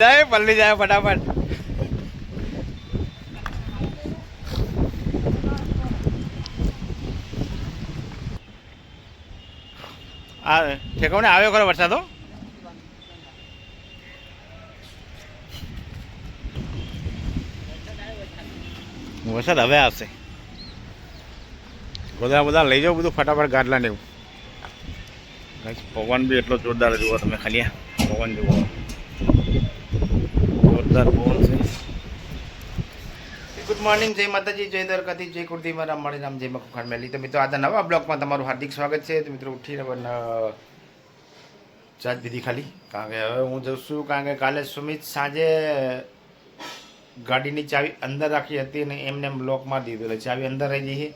જાય, પલ્લી જાય ફટાફટ. આ, ઠેકાણે આવ્યો ખરો વરસાદ? વરસાદ હવે આવશે. બધા બધા લઈ જાઓ બધું ફટાફટ ગાડલા ને એવું. પવન બી એટલો જોરદાર જુઓ તમે, ખાલી પવન જુઓ જોરદાર પવન ગુડ મોર્નિંગ જય માતાજી જય દ્વારકાથી જય કુર્તી મારા મળી જય મકુખાન મેલી. તો મિત્રો આજના નવા બ્લોગમાં તમારું હાર્દિક સ્વાગત છે. તો મિત્રો ઉઠીને પણ અ, દીધી ખાલી. કારણ કે હવે હું જઉં છું કારણ કે કાલે સુમિત સાંજે ગાડીની ચાવી અંદર રાખી હતી અને એમને એમ લોક મારી દીધું. એટલે ચાવી અંદર રહી જઈએ.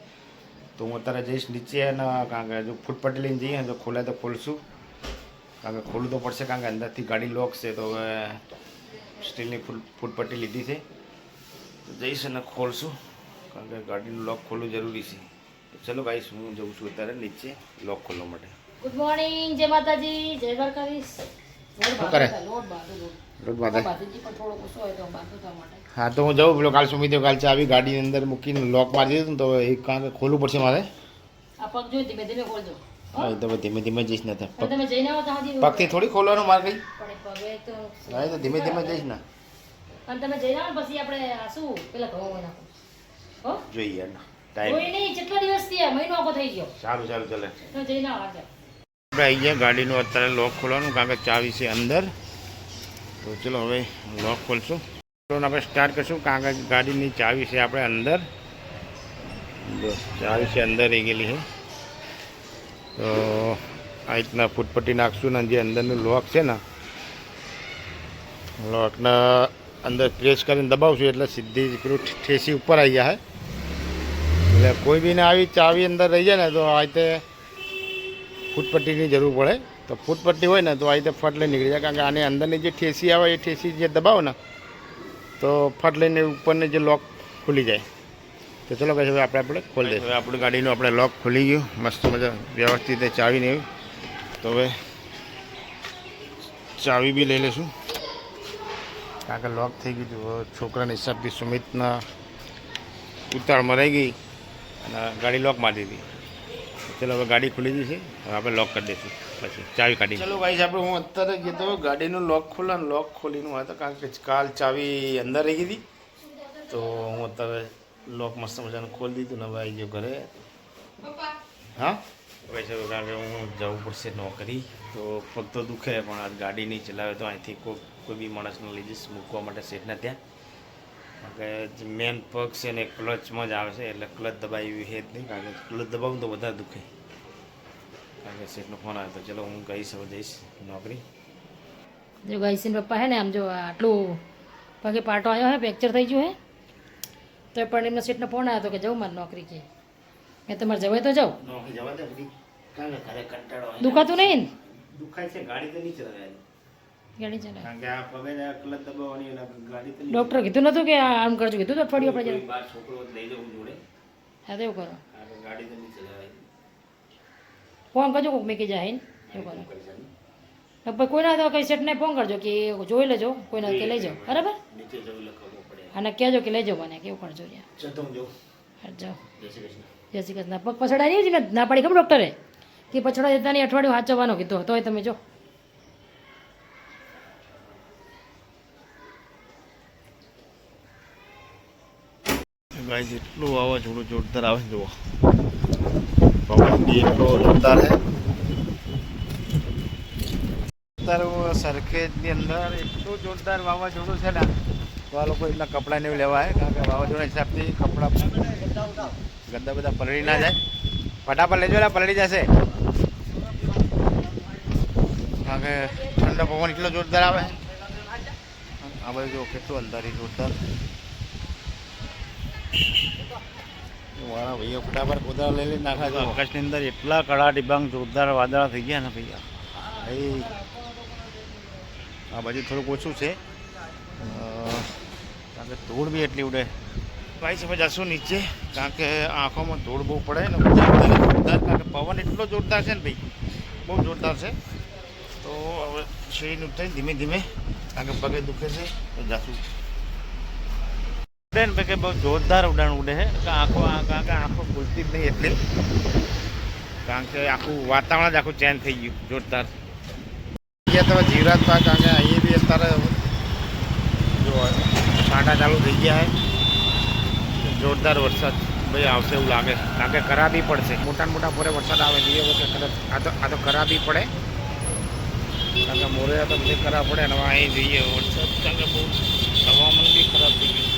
તો હું અત્યારે જઈશ નીચે અને કારણ કે જો ફૂટપટ્ટી લઈને જઈએ જો ખોલે તો ખોલશું. કારણ કે ખોલવું તો પડશે કારણ કે અંદરથી ગાડી લોક છે. તો હવે સ્ટીલની ફૂટ ફૂટપટ્ટી લીધી છે. તો જઈશ અને ખોલશું. કારણ કે ગાડીનું લોક ખોલવું જરૂરી છે. ચલો ગાઈશ હું જઉં છું અત્યારે નીચે લોક ખોલવા માટે. ગુડ મોર્નિંગ જય માતાજી જય દ્વારકાધીશ. હા તો હું જઉં પેલો કાલ સુમિત કાલ ચાવી ગાડીની અંદર મૂકીને લોક મારી દીધું ને તો એક કારણ કે ખોલવું પડશે મારે. આ પગ ધીમે ધીમે ખોલજો. હા તો ધીમે ધીમે જઈશ ને આવો પગથી થોડી ખોલવાનું મારે કઈ એ પગે તો ધીમે ધીમે જઈશ ને. અને તમે જઈ જાઓ પછી આપણે શું પેલા ઘઉં નાખો. હો? જોઈએ ને ટાઈમ. કોઈ નહીં જેટલા દિવસથી મહિનો આખો થઈ ગયો. સારું સારું ચાલે. તો જઈ ના આજે આપણે આવી ગયા ગાડીનું અત્યારે લોક ખોલવાનું કારણ કે ચાવી છે અંદર. તો ચલો હવે લોક ખોલશું. તો આપણે સ્ટાર્ટ કરશું કારણ કે ગાડીની ચાવી છે આપણે અંદર. બસ ચાવી છે અંદર રહી ગયેલી છે. તો આ રીતના ફૂટપટ્ટી નાખશું ને જે અંદરનું લોક છે ને લોકના અંદર પ્રેસ કરીને દબાવશું એટલે સીધી પેલું ઠેસી ઉપર આવી જાય એટલે કોઈ બીને આવી ચાવી અંદર રહી જાય ને તો આ રીતે ફૂટપટ્ટીની જરૂર પડે. તો ફૂટપટ્ટી હોય ને તો આ રીતે ફટ લઈને નીકળી જાય. કારણ કે આની અંદરની જે ઠેસી આવે, એ ઠેસી જે દબાવો ને, તો ફટ લઈને ઉપરને જે લોક ખુલી જાય. તો ચલો પછી હવે આપણે આપણે ખોલી દઈએ હવે આપણી ગાડીનું આપણે લોક ખુલી ગયું. મસ્ત મજા વ્યવસ્થિત રીતે ચાવી એવું તો હવે ચાવી બી લઈ લઈશું. કારણ કે લોક થઈ ગયું હતું. છોકરાના હિસાબથી સુમિતના ઉતાળમાં રહી ગઈ અને ગાડી લોક મારી દીધી. ચલો હવે ગાડી ખુલી ગઈ છે. હવે આપણે લોક કરી દઈશું. પછી ચાવી કાઢી. ચલો ભાઈ આપણે હું અત્યારે ગયો તો ગાડીનું લોક ખોલા ને લોક ખોલીનું તો કારણ કે કાલ ચાવી અંદર રહી ગઈ હતી. તો હું અત્યારે લોક મસ્ત મજાનું ખોલી દીધું ને હવે આવી ગયો ઘરે. હા? ભાઈ સાહેબ કારણ કે હું જવું પડશે નોકરી. તો પગ તો દુખે પણ આજ ગાડી નહીં ચલાવે તો અહીંથી કોઈ કોઈ બી માણસને લઈ જઈશ મૂકવા માટે સેટના ત્યાં કારણ કે મેન પગ છે ને ક્લચમાં જ આવે છે એટલે ક્લચ દબાવી છે જ નહીં કારણ કે ક્લચ દબાવું તો વધારે દુખે. કારણ કે સેટનો ફોન આવ્યો તો ચલો હું ગઈશ હવે જઈશ નોકરી. જો ગાઈસીન પપ્પા હે ને આમ જો આટલું પગે પાટો આવ્યો હે ફ્રેક્ચર થઈ ગયું હે તો પણ એમના સીટનો ફોન આવ્યો હતો કે જવું મારે નોકરી કે. મેં તમારે જવાય તો જાઉં. નોકરી જવા દે કારણ કે ઘરે કંટાળો દુખાતું નહીં દુખાય છે ગાડી તો નહીં ચલાવે ગાડી ચલાવે. કારણ કે આ પગે ક્લચ દબાવવાની એટલે ગાડી તો નહીં કીધું નતું કે આમ કરજો કીધું તો આપણે કોઈ બાર છોકરો લઈ જવું જોડે. હા તો એવું કરો. ગાડી તો નહીં ચલાવાય ફોન કરજો કોઈક મેકી જાય ને એવું કરો. શકે. કોઈના તો કંઈ સેટને ફોન કરજો કે જોઈ લેજો કોઈના કે લઈ જાઓ. બરાબર? નીચે જવું લખવું પડે. અને કહેજો કે લઈ જાઓ મને કેવું કરજો જાઓ. જય શ્રી કૃષ્ણ. જય શ્રી કૃષ્ણ. પગ પછડાય નહીં ના પાડી ખબર ડૉક્ટરે? કે પછડા જતા નહીં અઠવાડિયું હાચવવાનો કીધો તોય તમે જો. ગાઈસ જેટલું વાવાઝોડું જોરદાર આવે જુઓ. પવન બી એટલો જોરદાર છે. અત્યારે સરખેજની અંદર એટલું જોરદાર વાવાઝોડું છે ને, તો આ લોકો એટલા કપડાં એવું લેવા આવે, કારણ કે વાવાઝોડા હિસાબથી કપડાં ગંદા બધા પલળી ના જાય. ફટાફટ લેજો ને પલળી જશે. કારણ કે ઠંડો પવન એટલો જોરદાર આવે. આ બાજુ જો કેટલું અંધારી, જોરદાર. મારા ભાઈઓ ફટાફટ કોદાળ લઈ લઈને નાખા છે આકાશની અંદર એટલા કડા ડિબાંગ જોરદાર વાદળા થઈ ગયા ને ભૈયા ભાઈ આ બાજુ થોડુંક ઓછું છે. કારણ કે ધૂળ બી એટલી ઉડે. ભાઈ સમજ જશું નીચે? કારણ કે આંખોમાં ધૂળ બહુ પડે ને જોરદાર કારણ કે પવન એટલો જોરદાર છે ને ભાઈ. બહુ જોરદાર છે. તો હવે શરીર થઈને ધીમે ધીમે કારણ કે પગે દુખે છે તો જાશું ઉડે ને કે બહુ જોરદાર ઉડાન ઉડે છે. આખો આંખો ખુલતી જ નહીં એટલી. કારણ કે આખું વાતાવરણ જ આખું ચેન્જ થઈ ગયું, જોરદાર. અહીંયા તમે જીવરાજ પાક કારણ કે અહીંયા બી અત્યારે જો છાંટા ચાલુ થઈ ગયા છે. જોરદાર વરસાદ. ભાઈ આવશે એવું લાગે કારણ કે ખરાબી પડશે. મોટા મોટા પોરે વરસાદ આવે એ વખતે આ તો આ તો ખરાબી પડે. કારણ કે મોરે તો બધી ખરાબ પડે અને અહીં જોઈએ વરસાદ. કારણ કે બહુ હવામાન બી ખરાબ થઈ ગયું.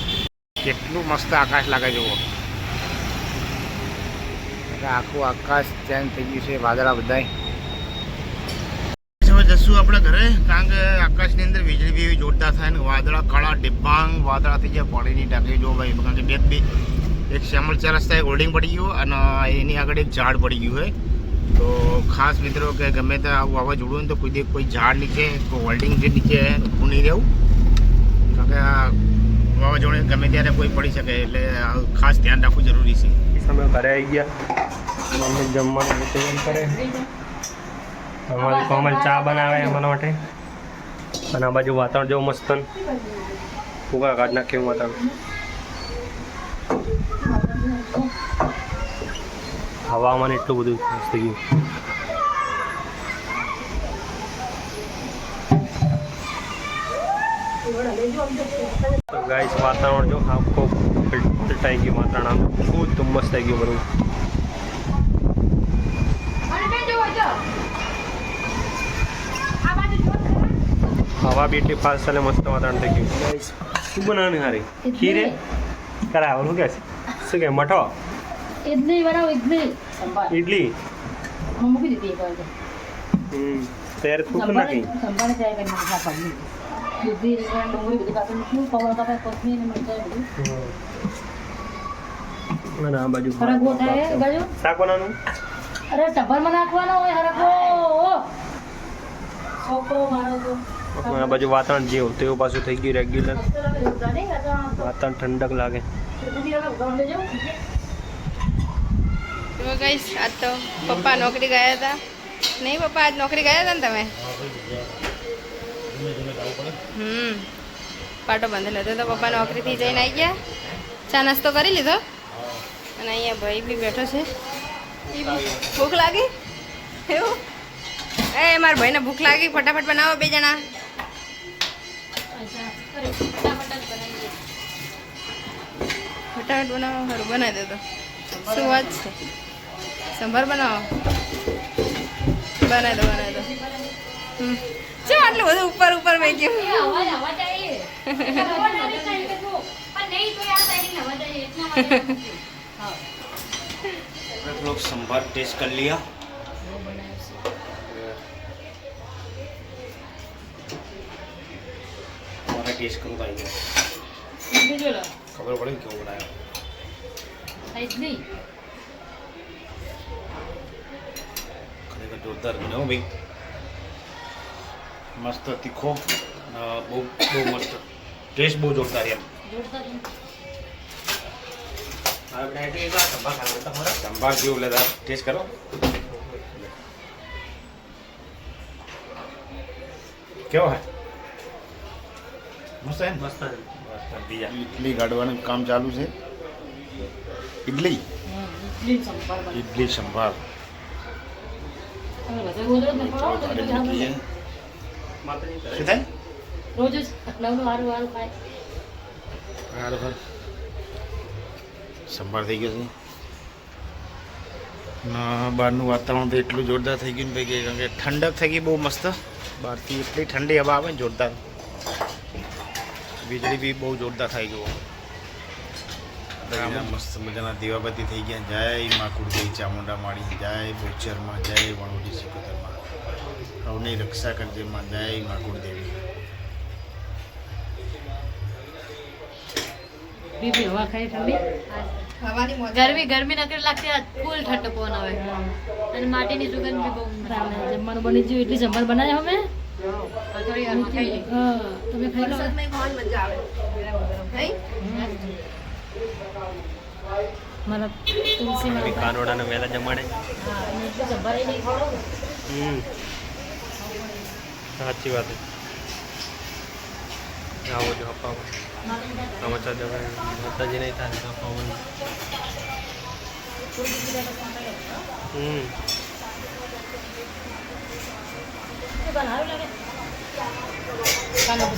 કેટલું મસ્ત આકાશ લાગે જુઓ. આખું આકાશ ચેન્જ થઈ ગયું છે, વાદળા બધાય. હવે જશું આપણે ઘરે, કારણ કે આકાશની અંદર વીજળી બી જોરદાર થાય ને, વાદળા કાળા ડિબ્બાંગ વાદળા થઈ જાય પાણીની ટાંકી જો ભાઈ, કારણ કે બે બી, એક શ્યામલ ચાર રસ્તા એક હોલ્ડિંગ પડી ગયું અને એની આગળ એક ઝાડ પડી ગયું હોય તો ખાસ મિત્રો કે ગમે તે આવું વાવાઝોડું ને તો કોઈ કોઈ ઝાડ નીચે, કોઈ હોલ્ડિંગ જે નીચે ઊભું નહીં રહેવું. કારણ કે વાવાઝોડું ગમે ત્યારે કોઈ પડી શકે એટલે ખાસ ધ્યાન રાખવું જરૂરી છે. અમે ઘરે આવી ગયા. મમ્મી જમવાનું તૈયાર કરે. અમારી કોમલ ચા બનાવે અમારા માટે. અને આ બાજુ વાતાવરણ જેવું મસ્ત ફૂગા કાઢ નાખ્યું વાતાવરણ. હવામાન એટલું બધું થઈ ગયું. તો ગાઈસ વાતાવરણ જો આખો પલટાઈ ગયું વાતાવરણ આમ. બહુ ધુમ્મસ થઈ ગયું બધું. હવા બી એટલી ફાસ્ટ ચાલે મસ્ત વાતાવરણ થઈ ગયું. ગાઈસ શું બનાવવાની હારી? ખીરે? કરાવ શું કે શું કે મઠો? ઇડલી બનાવો ઇડલી ઇડલી મૂકી દીધી એક વાર. હમ તૈયાર થૂક સંભાર નાખી સંભાર ચાય કરીને નાખવા પાડી દૂધી ડુંગળી બધી કાપી મૂક્યું કવર કાપે કોથમીર મરચાં બધું હમ. આ બાજુ હરગવો થાય બાજુ. શાક બનાવવાનું અરે ટબ્બરમાં નાખવાનો હોય હરગવો છોકરો મારો તો. આ બાજુ વાતાવરણ જેવું તેવું પાછું થઈ ગયું રેગ્યુલર વાતાવરણ ઠંડક લાગે. તો ગઈશ આજ તો પપ્પા નોકરી ગયા હતા. નહીં પપ્પા આજ નોકરી ગયા હતા ને તમે? હમ. પાટો બાંધેલો હતો તો પપ્પા નોકરીથી જઈને આવી ગયા. ચા નાસ્તો કરી લીધો? અને અહીંયા ભાઈ બી બેઠો છે. એ ભૂખ લાગી? એવું? એ, મારા ભાઈને ભૂખ લાગી. ફટાફટ બનાવો બે જણા. ફટાફટ બનાવો સારું બનાવી દેતો શું વાત છે? સંભાર બનાવો? બનાવી દો બનાવી દો. હમ. ચેમ આટલું બધું ઉપર ઉપર મેં ગયું लोग संभार टेस्ट कर लिया हमारा टेस्ट करूँ भाई खबर पड़ी क्यों बनाया ખરેખર જોરદાર બન્યો હો ભાઈ મસ્ત તીખો અ, બહુ બહુ મસ્ત ટેસ્ટ બહુ જોરદાર એમ સંભાર જેવું લેતા ટેસ્ટ કરો કેવો હે મસ્ત હે ને? મસ્ત બીજા ઇડલી ગાળવાનું કામ ચાલુ છે ઇડલી ઇડલી સંભાર ગાડી મૂકી છે શું થાય? રોજ જ નવનું હારું હારું ખાય. બરાબર સંભાળ થઈ ગયો છે. ના બહારનું વાતાવરણ તો એટલું જોરદાર થઈ ગયું ને ભાઈ કે કારણ કે ઠંડક થઈ ગઈ બહુ મસ્ત. બહારથી એટલી ઠંડી હવા આવે ને જોરદાર. વીજળી બી બહુ જોરદાર થઈ ગયો મસ્ત મજાના દીવાબત્તી થઈ ગયા. જય મા કુળદેવી ચામુંડા માળી જય બોચરમાં જય સિકોતરમાં સૌની રક્ષા કરજે માં જય મા કુળદેવી. બીબી હવા ખાઈ ઠંડી? હવાની મોજ. ગરમી ગરમી નકર લાગતી આજ ફૂલ ઠંડો પવન આવે. અને માટીની સુગંધ બી બહુ જમવાનું બની ગયું એટલી જમવાનું બનાવે અમે? તમે ખાઈ લો. મજા આવે. મારા તુલસી કાનોડાને વહેલા જમાડે. હમ. સાચી વાત આવો જો અપાવો સમાચાર જવાય. માતાજી નહીં થાય તો અપાવવાનું હમ. કાના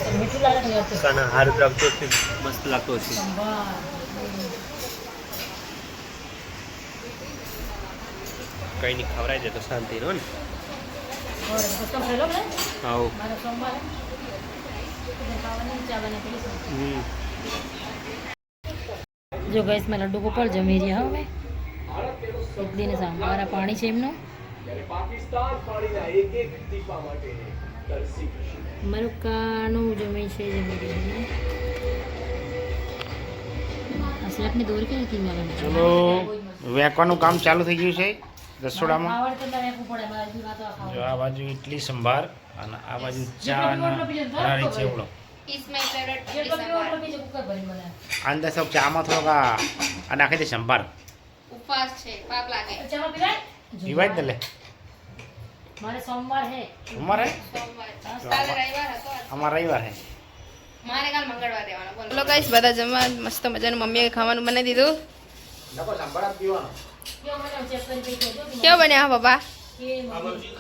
છે. મસ્ત લાગતો છે. કઈ નહીં ખવડાય જાય તો શાંતિ નો ને. જો ગેસ મેં લડ્ડુ ગોપાલ જમી રહ્યા હવે ઇડલી ને સાંભાર પાણી છે એમનું મારું જમી છે જમી રહ્યા અસલકની દોર કે નથી મારે ચલો વેકવાનું કામ ચાલુ થઈ ગયું છે રસોડામાં? જો આ બાજુ ઇડલી સંભાર અને આ બાજુ ચા અને ચેવડો. અંદર સૌ ચામાં થોડોક આ આ નાખી દે સંભાર. ઉપવાસ છે પાપ લાગે. પીવાય? જ ને લે. મારે સોમવાર હે. સોમવાર? હે સોમવાર રવિવાર હતો અમાર રવિવાર હે. મારે કાલ મંગળવાર દેવાનો બોલો. બોલો ગાઈસ બધા જમવા મસ્ત મજાનું મમ્મીએ ખાવાનું બનાવી દીધું. નકો સંભાર પીવાનો. કેવો મને ચેક કરી દઈ દેજો કે કેવો બન્યા હા પપ્પા કે મમ્મી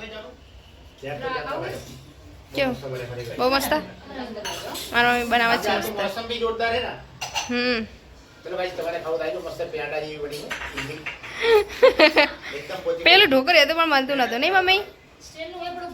કેવું બહુ મસ્ત મારા મમ્મી બનાવે છે મસ્ત મોસમ બી જોરદાર હે ને હમ ચલો ભાઈ તમારે ખાવું થાય તો મસ્ત પેંડા જેવી બની છે ઈડલી. એકદમ પોચી પેલું ઢોકર એ તો પણ મળતું નતું નહીં મમ્મી સ્ટેન્ડનું એ પણ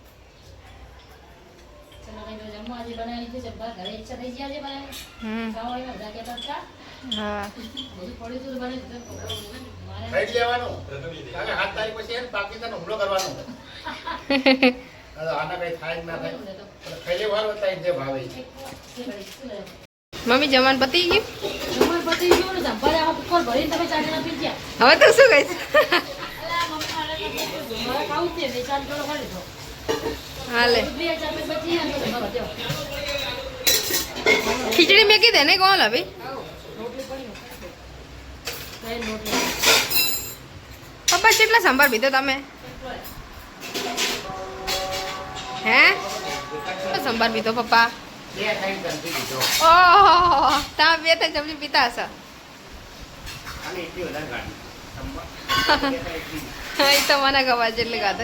જમવા આજે બનાવી લીધું છે બાર ઘરે ઈચ્છા થઈ ગયા છે બનાવી હમ. ખાવાની બધા કહેતા હતા હા. બધું પડ્યું હતું તો બનાવી દીધું મારે ખાઈ જ લેવાનું કારણ કે સાત તારીખ પછી હે પાકિસ્તાન હુમલો કરવાનો. આના કઈ થાય ના થાય. ખાઈ લેવાનું હતા જે ભાવે મમ્મી જમવાનું પતી ગયું? જમવાનું પતી ગયું ને કુકર ભરીને તમે ચા ના પી ગયા હવે તો શું કહીશ ખાવું છે હાલે બે ચાર પે બચી ગયા તો જમવા દ્યો. ખીચડી મેકી દે ને કોણ લાવી રોટલી પડી ને ત્રણ રોટલી પપ્પા કેટલા સંભાર પીધો તમે હે કેટલો સંભાર પીધો પપ્પા બે ટાઈમ ગંદકી દીધો ઓહો તમે બે ત્રણ ચમચી પીતા હશો અને એટલી વધારે ગાડી સંભાર. બે ત્રણ એટલી. હા, એ તો મને ખબર છે એટલે કાતો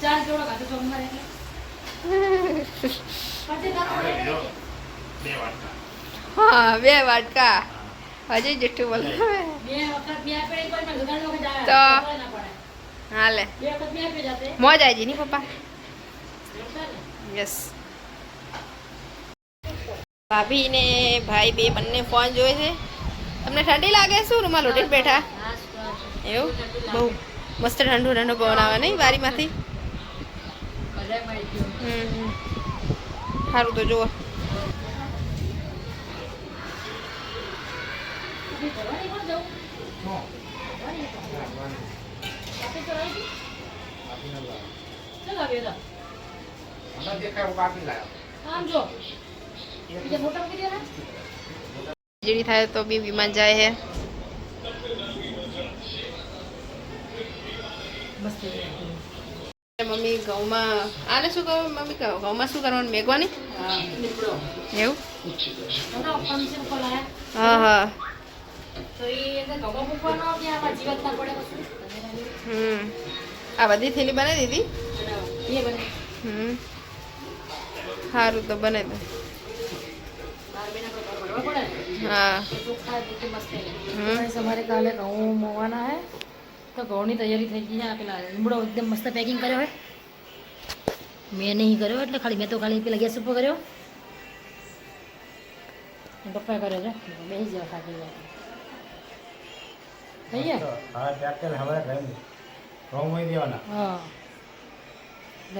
ચાર એટલે. હા બે વાટકા. હજી જુઠ્ઠું બોલ. તો. હાલે. બે વખત બે આપે જાતે. મોજ આવી જી ની પપ્પા? યસ ભાભી ને ભાઈ બે બંને ફોન જોવે છે. તમને ઠંડી લાગે? શું રૂમાલ ઓઢીને બેઠા? એવું? બહુ. મસ્ત ઠંડુ ઠંડુ પવન આવે નહીં બારીમાંથી બધાય મળી ગયું. હમ હમ. સારું તો જુઓ. વીજળી થાય તો બી વિમાન જાય હે. મસ્ત મમ્મી ઘઉંમાં આને શું કહું? મમ્મી કહો ઘઉંમાં શું કરવાનું? મેઘવાની? હા. નીકળો એવું? એના ફંક્શન ખોલાયા. હા હા. તો એ અંદર કવા મૂકવાનો કે આમાં જીવત ના પડે પછી આ બધી થેલી બનાવી દીધી? એ બને હમ. સારું તો બને દે. બાર મહિના પર ભરવા પડે ને? હા. તો ચોખ્ખા રીતે મસ્ત થઈ જાય. હમ. ગાઈસ, અમારે કાલે ઘઉં મોવાના હે. તો ઘઉંની તૈયારી થઈ ગઈ છે. આ પેલા લીમડો એકદમ મસ્ત પેકિંગ કર્યો હોય મેં નહીં કર્યો એટલે ખાલી મેં તો ખાલી પેલા ગેસ ઉપર કર્યો. પપ્પાએ કર્યો છે. બેસી જવા થાકી જાય થઈ ગયા? હા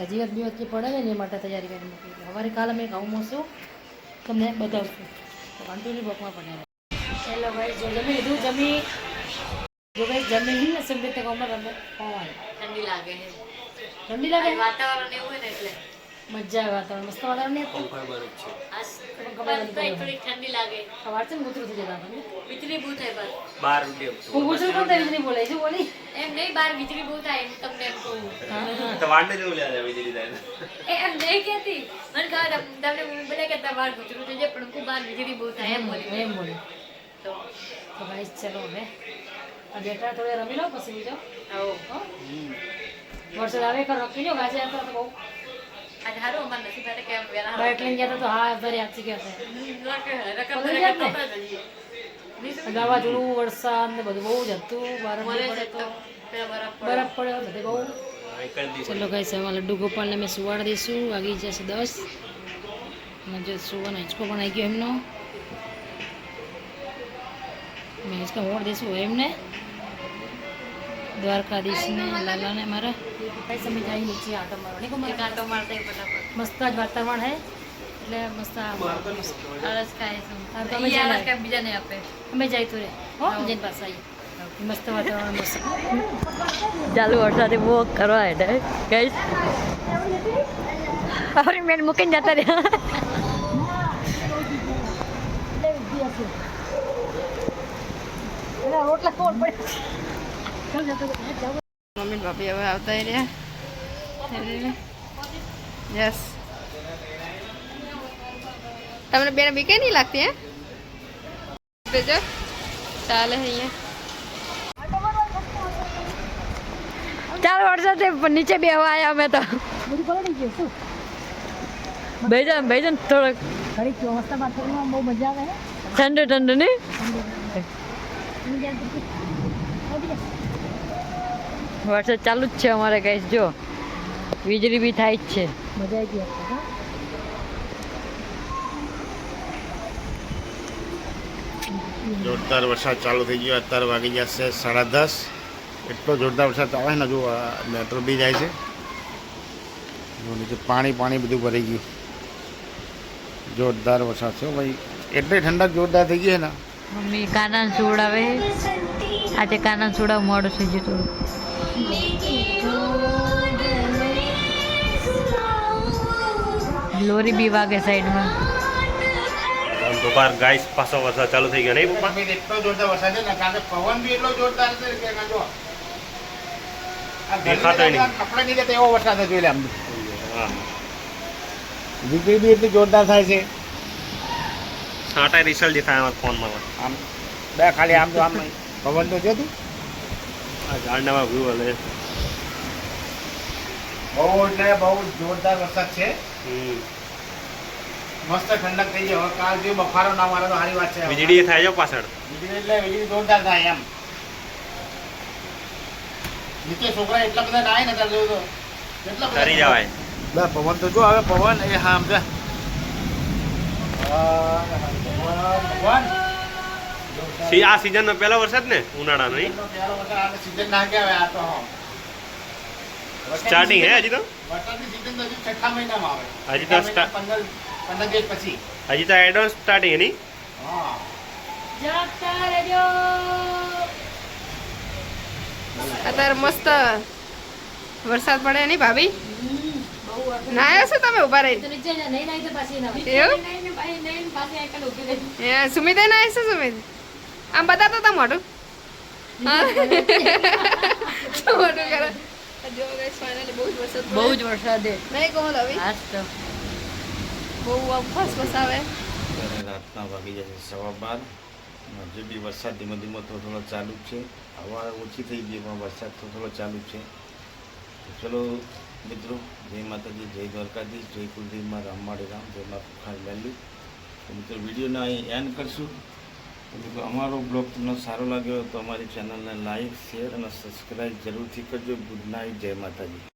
હજી બી વચ્ચે પડે ને એ માટે તૈયારી કરી મૂકી સવારે કાલે અમે ઘઉં મોશું તમને બતાવશું. કન્ટિન્યુ બકમાં પડે ચાલો ભાઈ જો જમી લીધું જમી જો ભાઈ જમી ને સંગીત ગામમાં અમે પવન ઠંડી લાગે છે ઠંડી લાગે? વાતાવરણ એવું હોય ને એટલે. મજા આવે વાતાવરણ મસ્ત વાતાવરણ નહીં હતું આજ ખબર બસ થોડી ઠંડી લાગે. સવાર છે ને કૂતરું થઈ જતા તમને વીજળી બહુ થાય બસ. બાર હું કૂતરું કોણ થાય વીજળી બોલાય છે બોલી? એમ નહીં બાર વીજળી બહુ થાય એમ તમને એમ કહું. હા. હા તો વાંડે જેવું લે વીજળી થાય એ એમ નહીં કહેતી. મને ખબર તમને બધા કહેતા બાર ગુજરું થઈ જાય પણ હું બાર વીજળી બહુ થાય એમ બોલી. એમ બોલી. તો તો ભાઈ ચલો હવે. આ થોડે રમી લો પછી બીજો આવો. વરસાદ આવે ખરો રોકી લો ગાજે આવતો બહુ. આજે હારું અમારે નથી બાઇક લઈને ગયા તો હા ભરી આપતી ગયા હતા ગાવા પકડી ને? કપડાં જ હજી. નહીં વાવાઝોડું વરસાદ ને બધું બહુ જ હતું બરફ મળે બી છે પડે તો. તો પેલા બરફ પડ્યો બધે બહુ. ચલો કઈ સવા લડ્ડુ ગોપાલને મેં સુવાડી દઈશું. વાગી જશે દસ. અને જો સુવાનો હિંચકો પણ આવી ગયો એમનો. મેં હિંચકો મોડ દઈશું એમને. દ્વારકાધીશને લાલાને મારા કઈ સમય જાય નીચે આટો મારો. નહીં કુમાર? આંટો મારતા ફટાફટ. મસ્ત જ વાતાવરણ હે. એટલે મસ્ત આળસ ખાય છે. નહીં આપે. અમે જાય તો રે. હો જઈને પાસે આવીએ. મસ્ત વાતાવરણ મસ્ત. ચાલુ વરસાદે બહુ કરવા ગઈ હવે મેન મૂકીને જતા રહ્યા. મમ્મી ભાભી હવે આવતા રહ્યા. યસ તમને બેન બીકે નહીં લાગતી હે? જો ચાલે અહીંયા. ચાલો વરસાદે નીચે બેહવા આવ્યા અમે તો. બેજા બેજા થોડોક. ઠંડુ ઠંડુ નહીં? વરસાદ ચાલુ જ છે અમારે કઈ જો. વીજળી બી થાય જ છે. મજા આવી ગયા જોરદાર વરસાદ ચાલુ થઈ ગયો. અત્યારે વાગી જશે સાડા દસ. એટલો જોરદાર વરસાદ આવે ને જો મેટ્રો બી જાય છે. નીચે પાણી પાણી બધું ભરાઈ ગયું. જોરદાર વરસાદ છે ભાઈ. એટલી ઠંડક જોરદાર થઈ ગઈ છે ને. મમ્મી કાના સુવડાવે. આજે કાના સુવડાવ મોડું થઈ ગયું થોડું લોરી બી વાગે સાઈડમાં. તો બાર ગાઈસ પાછો વરસાદ ચાલુ થઈ ગયો નહીં પપ્પા? એટલો જોરદાર વરસાદ છે ને કારણ કે પવન બી એટલો જોરદાર છે કે જો આ નહીં. કપડા નહીં દેતા એવો વરસાદ છે જોઈ લે આમ. હા. વીજળી બી એટલી જોરદાર થાય છે. છાંટાય રિઝલ્ટ દેખાય ફોનમાં. આમ બે ખાલી આમ તો આમ નહીં પવન તો છે તું આ ઝાડનામાં વ્યૂ હલે બહુ એટલે બહુ જોરદાર વરસાદ છે. મસ્ત ઠંડક થઈ ગઈ હવે કાલ જે બફારો ના મારે તો સારી વાત છે. વીજળી થાય છે પાછળ. વીજળી એટલે વીજળી જોરદાર થાય એમ. નીચે છોકરા એટલા બધા નાય ને તાર જોયું તો. કેટલા બધા તરી જવાય. ના પવન તો જો હવે પવન એ હા સમજા ભગવાન સી આ સિઝનનો પહેલો વરસાદ ને? ઉનાળાનો નહીં? સીઝન ના કે હવે આ તો સ્ટાર્ટિંગ હે હજી તો? વરસાદની સીઝન તો હજી છઠ્ઠા મહિનામાં આવે. હજી તો છઠ્ઠા સ્ટા- મહિના પંદર પંદર દિવસ પછી. હજી તો એડવાન્સ સ્ટાર્ટિંગ હે નહીં? હા. જાગતા રહેજો. અત્યારે મસ્ત વરસાદ પડે નહીં ભાભી? નાયા છો તમે ઊભા રહી સુમિત નાયા છો સુમિત? આમ બતાવતા તા મોઢું. મોઢું કરે. બહુ જ વરસાદ બહુ પડે. જ વરસાદે નહીં કહો હવે. આજ તો. બહુ આમ ફસ ફસાવે રાતના વાગી જશે સવા બાર. હજુ બી વરસાદ ધીમે ધીમે થોડો થોડો ચાલુ જ છે. હવા ઓછી થઈ ગઈ પણ વરસાદ થોડો થોડો ચાલુ જ છે. ચલો મિત્રો જય માતાજી જય દ્વારકાધીશ જય કુલદેવમાં રામવાડી રામ જય મા પુખાર મેલ્યું તો મિત્રો વિડીયોના અહીં એન્ડ કરશું. તો અમારો બ્લોગ તમને સારો લાગ્યો તો અમારી ચેનલને લાઇક શેર અને સબસ્ક્રાઈબ જરૂરથી કરજો. ગુડ નાઇટ, જય માતાજી.